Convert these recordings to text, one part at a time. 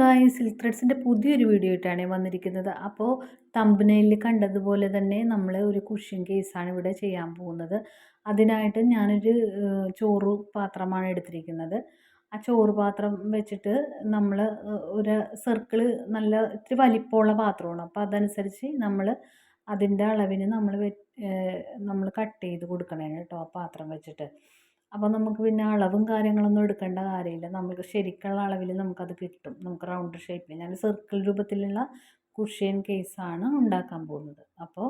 ഗായ് സിൽക്ക് ത്രെഡ്സിന്റെ പുതിയൊരു വീഡിയോ ആയിട്ടാണ് വന്നിരിക്കുന്നത്. അപ്പോൾ തമ്പനയിൽ കണ്ടതുപോലെ തന്നെ നമ്മൾ ഒരു കുഷ്യൻ കേസാണ് ഇവിടെ ചെയ്യാൻ പോകുന്നത്. അതിനായിട്ട് ഞാനൊരു ചോറ് പാത്രമാണ് എടുത്തിരിക്കുന്നത്. ആ ചോറ് പാത്രം വെച്ചിട്ട് നമ്മൾ ഒരു സർക്കിൾ നല്ല ഇത്തിരി വലിപ്പമുള്ള പാത്രമാണ്. അപ്പോൾ അതനുസരിച്ച് നമ്മൾ അതിന്റെ അളവിന് നമ്മൾ നമ്മൾ കട്ട് ചെയ്ത് കൊടുക്കണേ കേട്ടോ ആ പാത്രം വെച്ചിട്ട്. അപ്പോൾ നമുക്ക് പിന്നെ അളവും കാര്യങ്ങളൊന്നും എടുക്കേണ്ട കാര്യമില്ല. നമുക്ക് ശരിക്കുള്ള അളവിൽ നമുക്കത് കിട്ടും. നമുക്ക് റൗണ്ട് ഷേപ്പിൽ ഞാൻ സർക്കിൾ രൂപത്തിലുള്ള കുഷ്യൻ കേസാണ് ഉണ്ടാക്കാൻ പോകുന്നത്. അപ്പോൾ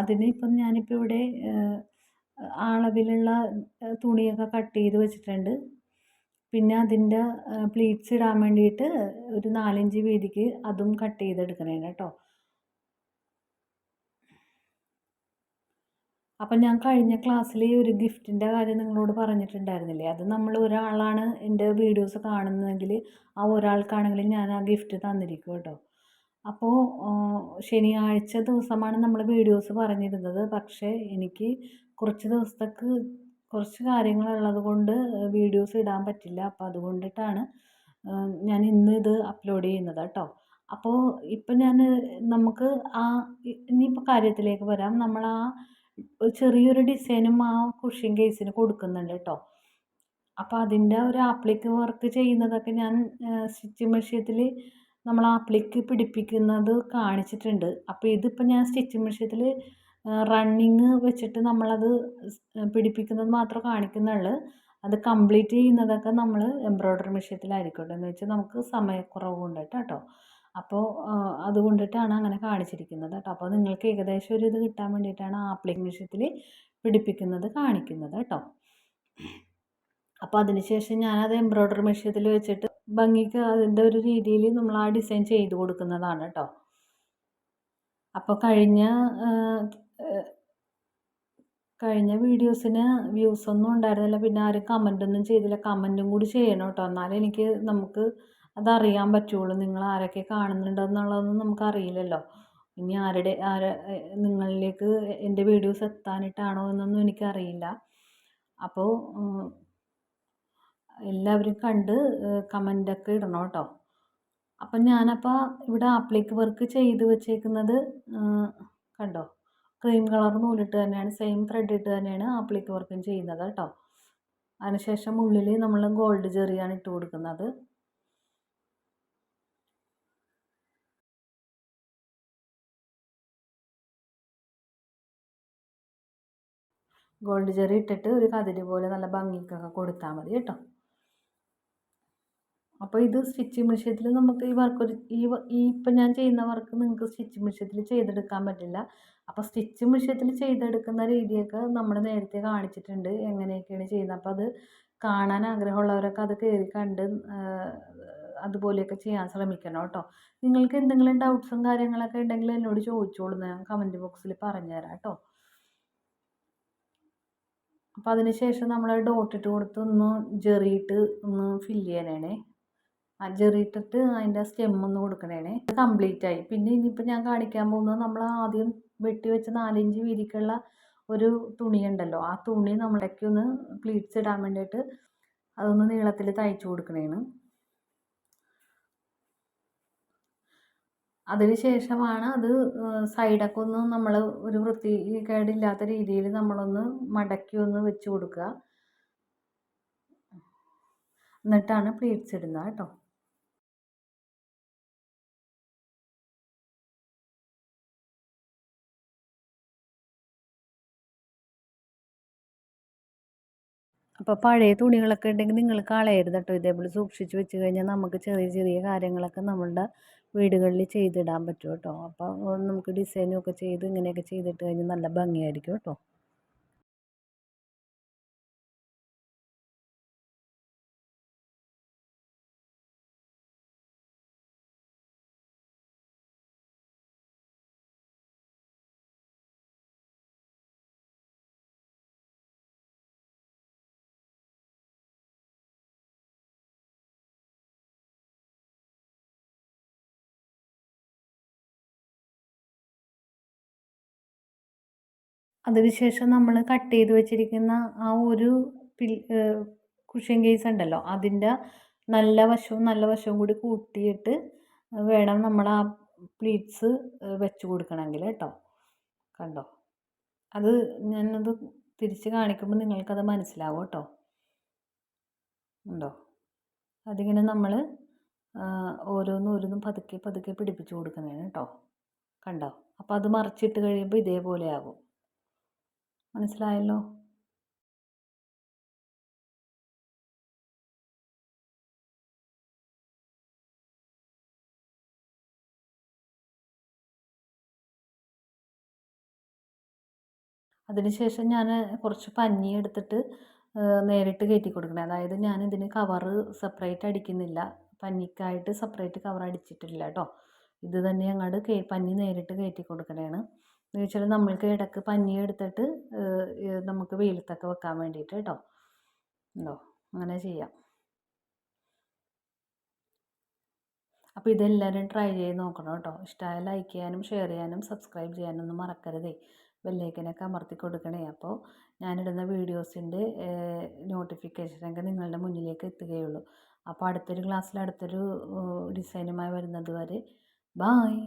അതിന് ഇപ്പം ഞാനിപ്പോൾ ഇവിടെ അളവിലുള്ള തുണിയൊക്കെ കട്ട് ചെയ്ത് വെച്ചിട്ടുണ്ട്. പിന്നെ അതിന്റെ പ്ലീറ്റ്സ് ഇടാൻ വേണ്ടിയിട്ട് ഒരു നാലഞ്ച് വീതിക്ക് അതും കട്ട് ചെയ്തെടുക്കണേ കേട്ടോ അപ്പം ഞാൻ കഴിഞ്ഞ ക്ലാസ്സിൽ ഒരു ഗിഫ്റ്റിന്റെ കാര്യം നിങ്ങളോട് പറഞ്ഞിട്ടുണ്ടായിരുന്നില്ലേ? അത് നമ്മൾ ഒരാളാണ് എന്റെ വീഡിയോസ് കാണുന്നതെങ്കിൽ ആ ഒരാൾക്കാണെങ്കിൽ ഞാൻ ആ ഗിഫ്റ്റ് തന്നിരിക്കും കേട്ടോ. അപ്പോൾ ശനിയാഴ്ച ദിവസമാണ് നമ്മൾ വീഡിയോസ് പറഞ്ഞിരുന്നത്. പക്ഷേ എനിക്ക് കുറച്ച് ദിവസത്തേക്ക് കുറച്ച് കാര്യങ്ങളുള്ളത് കൊണ്ട് വീഡിയോസ് ഇടാൻ പറ്റില്ല. അപ്പോൾ അതുകൊണ്ടിട്ടാണ് ഞാൻ ഇന്ന് ഇത് അപ്ലോഡ് ചെയ്യുന്നത് കേട്ടോ. അപ്പോൾ ഇപ്പം ഞാൻ നമുക്ക് ആ ഇനിയിപ്പോൾ കാര്യത്തിലേക്ക് വരാം. നമ്മൾ ആ ചെറിയൊരു ഡിസൈനും ആ കുഷ്യൻ കേസിന് കൊടുക്കുന്നുണ്ട് കേട്ടോ അപ്പോൾ അതിന്റെ ഒരു ആപ്ലിക്ക് വർക്ക് ചെയ്യുന്നതൊക്കെ ഞാൻ സ്റ്റിച്ചിങ് മെഷീനത്തിൽ നമ്മൾ ആപ്ലിക്ക് പിടിപ്പിക്കുന്നത് കാണിച്ചിട്ടുണ്ട്. അപ്പോൾ ഇതിപ്പോൾ ഞാൻ സ്റ്റിച്ചിങ് മെഷീനത്തിൽ റണ്ണിങ് വെച്ചിട്ട് നമ്മളത് പിടിപ്പിക്കുന്നത് മാത്രം കാണിക്കുന്നുള്ളൂ. അത് കംപ്ലീറ്റ് ചെയ്യുന്നതൊക്കെ നമ്മൾ എംബ്രോയ്ഡറി മെഷീനത്തിലായിരിക്കട്ടെ എന്ന് വെച്ചാൽ നമുക്ക് സമയക്കുറവ് കൊണ്ടിട്ട് കേട്ടോ അപ്പോൾ അതുകൊണ്ടിട്ടാണ് അങ്ങനെ കാണിച്ചിരിക്കുന്നത് കേട്ടോ. അപ്പോൾ നിങ്ങൾക്ക് ഏകദേശം ഒരു ഇത് കിട്ടാൻ വേണ്ടിയിട്ടാണ് ആപ്ലിക് പിടിപ്പിക്കുന്നത് കാണിക്കുന്നത് കേട്ടോ. അപ്പോൾ അതിനുശേഷം ഞാനത് എംബ്രോയ്ഡറി മെഷീനത്തിൽ വെച്ചിട്ട് ഭംഗിക്ക് അതിന്റെ ഒരു രീതിയിൽ നമ്മൾ ആ ഡിസൈൻ ചെയ്ത് കൊടുക്കുന്നതാണ് കേട്ടോ. അപ്പോൾ കഴിഞ്ഞ കഴിഞ്ഞ വീഡിയോസിന് വ്യൂസ് ഒന്നും ഉണ്ടായിരുന്നില്ല. പിന്നെ ആരും കമന്റ് ഒന്നും ചെയ്തില്ല. കമന്റും കൂടി ചെയ്യണം കേട്ടോ. എന്നാലേ എനിക്ക് നമുക്ക് അതറിയാൻ പറ്റുള്ളൂ നിങ്ങൾ ആരൊക്കെ കാണുന്നുണ്ടെന്നുള്ളതൊന്നും നമുക്കറിയില്ലല്ലോ. ഇനി ആരുടെ ആര നിങ്ങളിലേക്ക് എന്റെ വീഡിയോസ് എത്താനിട്ടാണോ എന്നൊന്നും എനിക്കറിയില്ല. അപ്പോൾ എല്ലാവരും കണ്ട് കമന്റൊക്കെ ഇടണം കേട്ടോ. അപ്പം ഞാനപ്പോൾ ഇവിടെ ആപ്ലിക്ക് വർക്ക് ചെയ്ത് വെച്ചേക്കുന്നത് കണ്ടോ? ക്രീം കളർ നൂലിട്ട് തന്നെയാണ് സെയിം ത്രെഡ് ഇട്ട് തന്നെയാണ് ആപ്ലിക്ക് വർക്കും ചെയ്യുന്നത് കേട്ടോ. അതിനുശേഷം ഉള്ളിൽ നമ്മൾ ഗോൾഡ് ജെറിയാണ് ഇട്ട് കൊടുക്കുന്നത്. ഗോൾഡ് ജെറി ഇട്ടിട്ട് ഒരു കതിര് പോലെ നല്ല ഭംഗിക്കൊക്കെ കൊടുത്താൽ മതി കേട്ടോ. അപ്പോൾ ഇത് സ്റ്റിച്ചിങ് മെഷീനിൽ നമുക്ക് ഈ വർക്ക് ഒരു ഈ ഈ ഇപ്പം ഞാൻ ചെയ്യുന്ന വർക്ക് നിങ്ങൾക്ക് സ്റ്റിച്ചിങ് മെഷീനിൽ ചെയ്തെടുക്കാൻ പറ്റില്ല. അപ്പോൾ സ്റ്റിച്ചിങ് മെഷീനിൽ ചെയ്തെടുക്കുന്ന രീതിയൊക്കെ നമ്മൾ നേരത്തെ കാണിച്ചിട്ടുണ്ട്. എങ്ങനെയൊക്കെയാണ് ചെയ്യുന്നത്. അപ്പോൾ അത് കാണാൻ ആഗ്രഹമുള്ളവരൊക്കെ അത് കയറി കണ്ട് അതുപോലെയൊക്കെ ചെയ്യാൻ ശ്രമിക്കണം കേട്ടോ. നിങ്ങൾക്ക് എന്തെങ്കിലും ഡൗട്ട്സും കാര്യങ്ങളൊക്കെ ഉണ്ടെങ്കിൽ എന്നോട് ചോദിച്ചോളൂ. ഞാൻ കമന്റ് ബോക്സിൽ പറഞ്ഞുതരാം കേട്ടോ. അപ്പോൾ അതിന് ശേഷം നമ്മൾ ഡോട്ട് ഇട്ട് കൊടുത്ത് ഒന്ന് ജെറിയിട്ട് ഒന്ന് ഫില്ല് ചെയ്യാനാണ്. ആ ജെറിയിട്ടിട്ട് അതിന്റെ സ്റ്റെം ഒന്ന് കൊടുക്കണേ കംപ്ലീറ്റ് ആയി. പിന്നെ ഇനിയിപ്പോൾ ഞാൻ കാണിക്കാൻ പോകുന്നത് നമ്മൾ ആദ്യം വെട്ടി വെച്ച നാലിഞ്ച് വീതിക്കുള്ള ഒരു തുണിയുണ്ടല്ലോ ആ തുണി നമ്മളേക്കൊന്ന് പ്ലീറ്റ്സ് ഇടാൻ വേണ്ടിയിട്ട് അതൊന്ന് നീളത്തിൽ തയ്ച്ചു കൊടുക്കണേണ്. അതിന് ശേഷമാണ് അത് സൈഡൊക്കെ ഒന്ന് നമ്മൾ ഒരു വൃത്തികേടില്ലാത്ത രീതിയിൽ നമ്മളൊന്ന് മടക്കി ഒന്ന് വെച്ച് കൊടുക്കുക. എന്നിട്ടാണ് പ്ലീറ്റ്സ് ഇടുന്നത് കേട്ടോ. അപ്പോൾ പഴയ തുണികളൊക്കെ ഉണ്ടെങ്കിൽ നിങ്ങൾ കളയരുത് കേട്ടോ. ഇതേപോലെ സൂക്ഷിച്ച് വെച്ച് കഴിഞ്ഞാൽ നമുക്ക് ചെറിയ ചെറിയ കാര്യങ്ങളൊക്കെ നമ്മളുടെ വീടുകളിൽ ചെയ്തിടാൻ പറ്റും കേട്ടോ. അപ്പോൾ നമുക്ക് ഡിസൈനും ഒക്കെ ചെയ്ത് ഇങ്ങനെയൊക്കെ ചെയ്തിട്ട് കഴിഞ്ഞാൽ നല്ല ഭംഗിയായിരിക്കും കേട്ടോ. അതിനുശേഷം നമ്മൾ കട്ട് ചെയ്ത് വെച്ചിരിക്കുന്ന ആ ഒരു പിൽ കുഷ്യൻ കേസ് ഉണ്ടല്ലോ അതിന്റെ നല്ല വശവും നല്ല വശവും കൂടി കൂട്ടിയിട്ട് വേണം നമ്മൾ ആ പ്ലീറ്റ്സ് വെച്ച് കൊടുക്കണമെങ്കിൽ കേട്ടോ. കണ്ടോ? അത് ഞാനത് തിരിച്ച് കാണിക്കുമ്പോൾ നിങ്ങൾക്കത് മനസ്സിലാവും കേട്ടോ. ഉണ്ടോ? അതിങ്ങനെ നമ്മൾ ഓരോന്നും ഓരോന്നും പതുക്കെ പതുക്കെ പിടിപ്പിച്ച് കൊടുക്കുന്നതാണ് കേട്ടോ. കണ്ടോ? അപ്പോൾ അത് മറിച്ചിട്ട് കഴിയുമ്പോൾ ഇതേപോലെ ആകും മനസ്സിലായല്ലോ? അതിനുശേഷം ഞാൻ കുറച്ച് പഞ്ഞി എടുത്തിട്ട് നേരിട്ട് കയറ്റി കൊടുക്കണേ. അതായത് ഞാൻ ഇതിന് കവറ് സെപ്പറേറ്റ് അടിക്കുന്നില്ല. പഞ്ഞിക്കായിട്ട് സെപ്പറേറ്റ് കവർ അടിച്ചിട്ടില്ല കേട്ടോ. ഇത് തന്നെ അങ്ങോട്ട് പഞ്ഞി നേരിട്ട് കയറ്റി കൊടുക്കണേണ്. എന്ന് വെച്ചാൽ നമ്മൾക്ക് ഇടയ്ക്ക് പഞ്ഞി എടുത്തിട്ട് നമുക്ക് വെയിലത്തൊക്കെ വെക്കാൻ വേണ്ടിയിട്ട് കേട്ടോ ഉണ്ടോ? അങ്ങനെ ചെയ്യാം. അപ്പോൾ ഇതെല്ലാവരും ട്രൈ ചെയ്ത് നോക്കണം കേട്ടോ ഇഷ്ടമായ ലൈക്ക് ചെയ്യാനും ഷെയർ ചെയ്യാനും സബ്സ്ക്രൈബ് ചെയ്യാനും ഒന്നും മറക്കരുതേ. ബെല്ലൈക്കനൊക്കെ അമർത്തി കൊടുക്കണേ. അപ്പോൾ ഞാനിടുന്ന വീഡിയോസിന്റെ നോട്ടിഫിക്കേഷനൊക്കെ നിങ്ങളുടെ മുന്നിലേക്ക് എത്തുകയുള്ളൂ. അപ്പോൾ അടുത്തൊരു ക്ലാസ്സിൽ അടുത്തൊരു ഡിസൈനുമായി വരുന്നത് വരെ ബായ്